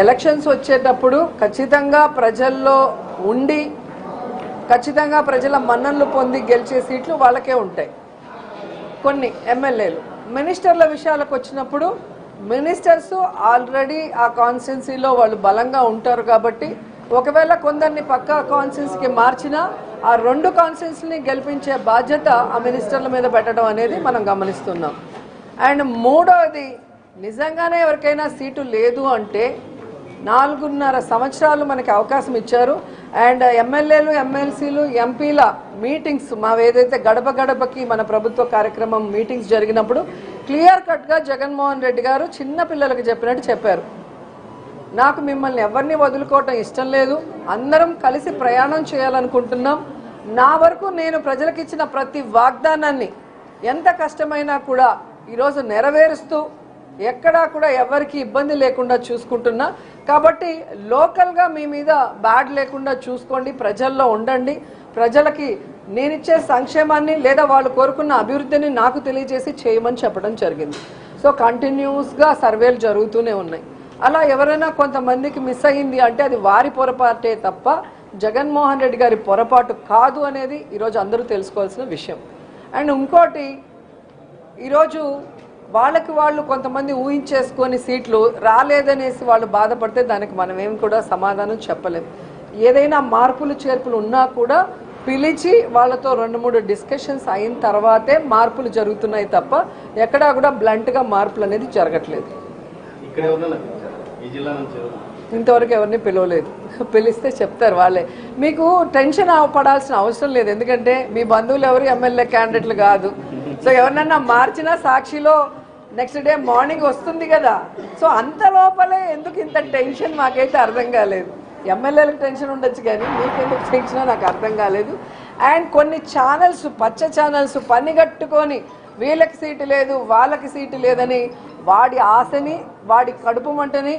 Elections వచ్చేటప్పుడు ఖచ్చితంగా ప్రజల్లో ఉండి ఖచ్చితంగా ప్రజల మన్ననలు పొంది గెలిచే సీట్లు వాళ్ళకే ఉంటాయి. కొన్ని ఎమ్మెల్యేలు. మినిస్టర్ల విషయాలకు వచ్చినప్పుడు మినిస్టర్స్ ఆల్రెడీ ఆ కాన్స్టిట్యున్సీలో వాళ్ళు బలంగా ఉంటారు కాబట్టి ఒకవేళ కొందరిని పక్క కాన్స్టిట్యున్సీకి మార్చినా ఆ రెండు కాన్స్టిట్యున్సీని గెలిపించే బాధ్యత ఆ మినిస్టర్ల మీద పెట్టడం అనేది మనం గమనిస్తున్నాం. అండ్ మూడవది నిజంగానే ఎవరికైనా సీటు లేదు అంటే నాలుగున్నర సంవత్సరాలు మనకి అవకాశం ఇచ్చారు. అండ్ ఎమ్మెల్యేలు ఎమ్మెల్సీలు ఎంపీల మీటింగ్స్ మా ఏదైతే గడప గడపకి మన ప్రభుత్వ కార్యక్రమం మీటింగ్స్ జరిగినప్పుడు క్లియర్ కట్గా జగన్మోహన్ రెడ్డి గారు చిన్న పిల్లలకు చెప్పినట్టు చెప్పారు. నాకు మిమ్మల్ని ఎవరిని వదులుకోవటం ఇష్టం లేదు. అందరం కలిసి ప్రయాణం చేయాలనుకుంటున్నాం. నా వరకు నేను ప్రజలకు ఇచ్చిన ప్రతి వాగ్దానాన్ని ఎంత కష్టమైనా కూడా ఈరోజు నెరవేరుస్తూ ఎక్కడా కూడా ఎవరికి ఇబ్బంది లేకుండా చూసుకుంటున్నా. కాబట్టి లోకల్గా మీ మీద బ్యాడ్ లేకుండా చూసుకోండి ప్రజల్లో ఉండండి. ప్రజలకి నేనిచ్చే సంక్షేమాన్ని లేదా వాళ్ళు కోరుకున్న అభివృద్ధిని నాకు తెలియజేసి చేయమని చెప్పడం జరిగింది. సో కంటిన్యూస్గా సర్వేలు జరుగుతూనే ఉన్నాయి. అలా ఎవరైనా కొంతమందికి మిస్ అయ్యింది అంటే అది వారి పొరపాటే తప్ప జగన్మోహన్ రెడ్డి గారి పొరపాటు కాదు అనేది ఈరోజు అందరూ తెలుసుకోవాల్సిన విషయం. అండ్ ఇంకోటి ఈరోజు వాళ్ళకి వాళ్ళు కొంతమంది ఊహించేసుకొని సీట్లు రాలేదనేసి వాళ్ళు బాధపడితే దానికి మనం ఏం కూడా సమాధానం చెప్పలేం. ఏదైనా మార్పులు చేర్పులు ఉన్నా కూడా పిలిచి వాళ్ళతో రెండు మూడు డిస్కషన్స్ అయిన తర్వాతే మార్పులు జరుగుతున్నాయి తప్ప ఎక్కడా కూడా బ్లంట్గా మార్పులు అనేది జరగట్లేదు? ఇంతవరకు ఎవరిని పిలవలేదు. పిలిస్తే చెప్తారు వాళ్ళే. మీకు టెన్షన్ పడాల్సిన అవసరం లేదు. ఎందుకంటే మీ బంధువులు ఎవరు? ఎమ్మెల్యే క్యాండిడేట్లు కాదు. సో ఎవరినన్నా మార్చినా సాక్షిలో నెక్స్ట్ డే మార్నింగ్ వస్తుంది కదా. సో అంత లోపలే ఎందుకు ఇంత టెన్షన్ మాకైతే అర్థం కాలేదు. ఎమ్మెల్యేలకు టెన్షన్ ఉండొచ్చు కానీ మీకెందుకు టెన్షన్ నాకు అర్థం కాలేదు. అండ్ కొన్ని ఛానల్స్ పచ్చ ఛానల్స్ పనిగట్టుకొని వీళ్ళకి సీటు లేదు వాళ్ళకి సీటు లేదని వాడి ఆశని వాడి కడుపు మంటని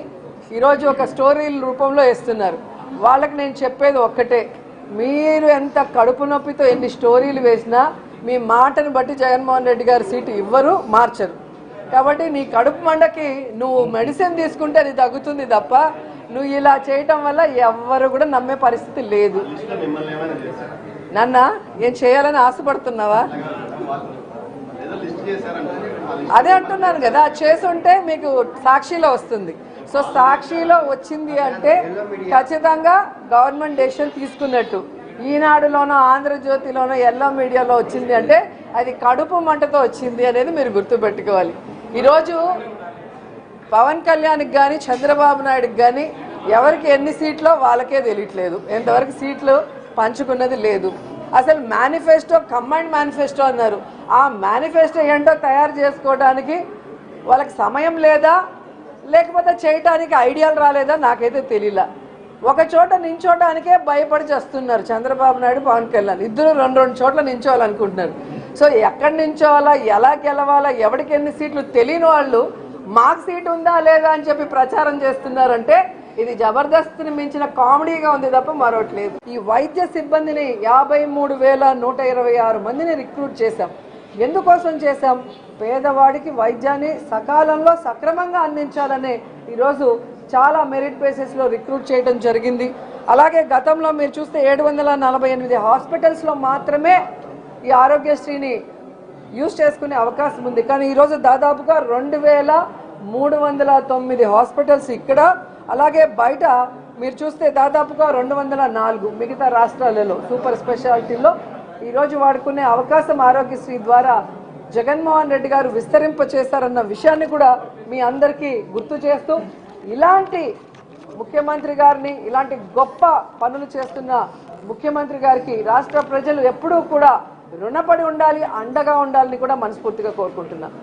ఈరోజు ఒక స్టోరీల రూపంలో వేస్తున్నారు. వాళ్ళకి నేను చెప్పేది ఒక్కటే. మీరు ఎంత కడుపు నొప్పితో ఎన్ని స్టోరీలు వేసినా మీ మాటను బట్టి జగన్మోహన్ రెడ్డి గారు సీటు ఇవ్వరు మార్చరు. కాబట్టి నీ కడుపు మండకి నువ్వు మెడిసిన్ తీసుకుంటే అది తగ్గుతుంది తప్ప నువ్వు ఇలా చేయటం వల్ల ఎవ్వరు కూడా నమ్మే పరిస్థితి లేదు. లిస్టులో నాన్న ఏం చేయాలని ఆశపడుతున్నావా? అదే అంటున్నాను కదా చేసుంటే మీకు సాక్షిలో వస్తుంది. సో సాక్షిలో వచ్చింది అంటే ఖచ్చితంగా గవర్నమెంట్ డెసిషన్ తీసుకున్నట్టు. ఈనాడులోనో ఆంధ్రజ్యోతిలోనో ఎల్లో మీడియాలో వచ్చింది అంటే అది కడుపు మంటతో వచ్చింది అనేది మీరు గుర్తుపెట్టుకోవాలి. ఈరోజు పవన్ కళ్యాణ్కి కానీ చంద్రబాబు నాయుడుకి కానీ ఎవరికి ఎన్ని సీట్లో వాళ్ళకే తెలియట్లేదు. ఎంతవరకు సీట్లు పంచుకున్నది లేదు. అసలు మేనిఫెస్టో కంబైండ్ మేనిఫెస్టో అన్నారు. ఆ మేనిఫెస్టో ఏంటో తయారు చేసుకోవడానికి వాళ్ళకి సమయం లేదా? లేకపోతే చేయటానికి ఐడియాలు రాలేదా? నాకైతే తెలియలా ఒక చోట నించోటానికే భయపడి చేస్తున్నారు చంద్రబాబు నాయుడు పవన్ కళ్యాణ్. ఇద్దరు రెండు రెండు చోట్ల నించోవాలనుకుంటున్నారు. సో ఎక్కడి నించోవాలా ఎలా గెలవాలా ఎవరికి ఎన్ని సీట్లు తెలియని వాళ్ళు మాకు సీట్ ఉందా లేదా అని చెప్పి ప్రచారం చేస్తున్నారంటే ఇది జబర్దస్త్ని మించిన కామెడీగా ఉంది తప్ప మరొకటి లేదు. ఈ వైద్య సిబ్బందిని యాభై మూడు వేల నూట ఇరవై ఆరు మందిని రిక్రూట్ చేశాం. ఎందుకోసం చేశాం? పేదవాడికి వైద్యాన్ని సకాలంలో సక్రమంగా అందించాలనే ఈరోజు చాలా మెరిట్ బేసిస్లో రిక్రూట్ చేయడం జరిగింది. అలాగే గతంలో మీరు చూస్తే ఏడు వందల నలభై ఎనిమిది హాస్పిటల్స్లో మాత్రమే ఈ ఆరోగ్యశ్రీని యూజ్ చేసుకునే అవకాశం ఉంది. కానీ ఈరోజు దాదాపుగా రెండు వేల మూడు వందల తొమ్మిది హాస్పిటల్స్ ఇక్కడ. అలాగే బయట మీరు చూస్తే దాదాపుగా రెండు వందల నాలుగు మిగతా రాష్ట్రాలలో సూపర్ స్పెషాలిటీలో ఈరోజు వాడుకునే అవకాశం ఆరోగ్యశ్రీ ద్వారా జగన్మోహన్ రెడ్డి గారు విస్తరింప చేశారన్న విషయాన్ని కూడా మీ అందరికీ గుర్తు చేస్తూ ఇలాంటి ముఖ్యమంత్రి గారిని ఇలాంటి గొప్ప పనులు చేస్తున్న ముఖ్యమంత్రి గారికి రాష్ట్ర ప్రజలు ఎప్పుడూ కూడా రుణపడి ఉండాలి అండగా ఉండాలని కూడా మనస్ఫూర్తిగా కోరుకుంటున్నాను.